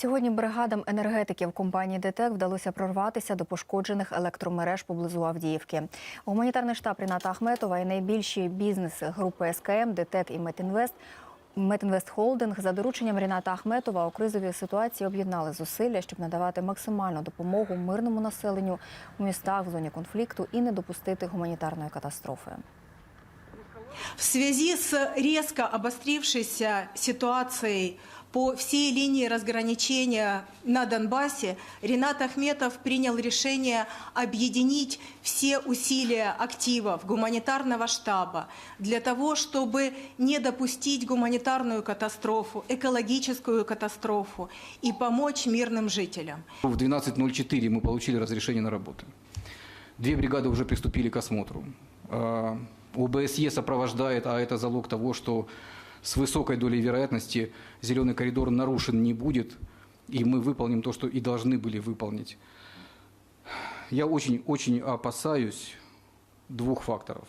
Сьогодні бригадам енергетиків компанії ДТЕК вдалося прорватися до пошкоджених електромереж поблизу Авдіївки. Гуманітарний штаб Ріната Ахметова і найбільші бізнес групи СКМ, ДТЕК і Метінвест Метінвест Холдинг за дорученням Ріната Ахметова у кризовій ситуації об'єднали зусилля, щоб надавати максимальну допомогу мирному населенню у містах в зоні конфлікту і не допустити гуманітарної катастрофи. В связи с резко обострившейся ситуацией по всей линии разграничения на Донбассе, Ренат Ахметов принял решение объединить все усилия активов гуманитарного штаба для того, чтобы не допустить гуманитарную катастрофу, экологическую катастрофу и помочь мирным жителям. В 12.04 мы получили разрешение на работу. Две бригады уже приступили к осмотру. А, ОБСЕ сопровождает, а это залог того, что с высокой долей вероятности зеленый коридор нарушен не будет, и мы выполним то, что и должны были выполнить. Я очень-очень опасаюсь двух факторов.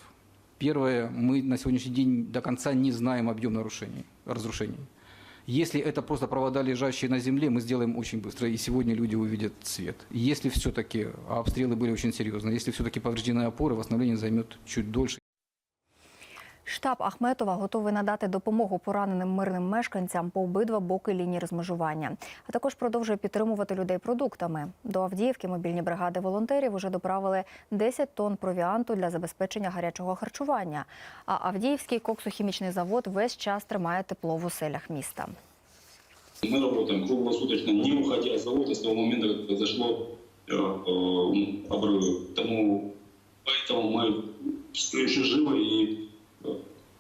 Первое, мы на сегодняшний день до конца не знаем объем нарушений, разрушений. Если это просто провода, лежащие на земле, мы сделаем очень быстро, и сегодня люди увидят свет. Если все-таки, а обстрелы были очень серьезные, если все-таки повреждены опоры, восстановление займет чуть дольше. Штаб Ахметова готовий надати допомогу пораненим мирним мешканцям по обидва боки лінії розмежування, а також продовжує підтримувати людей продуктами. До Авдіївки мобільні бригади волонтерів уже доправили 10 тонн провіанту для забезпечення гарячого харчування. А Авдіївський коксохімічний завод весь час тримає тепло в оселях міста. Мы работаем круглосуточно, не уходя с завода с того момента, как произошло э, э, обрыв. Тому, поэтому мы все еще живы, и э,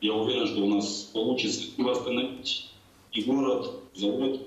я уверен, что у нас получится. И восстановить и город, завод,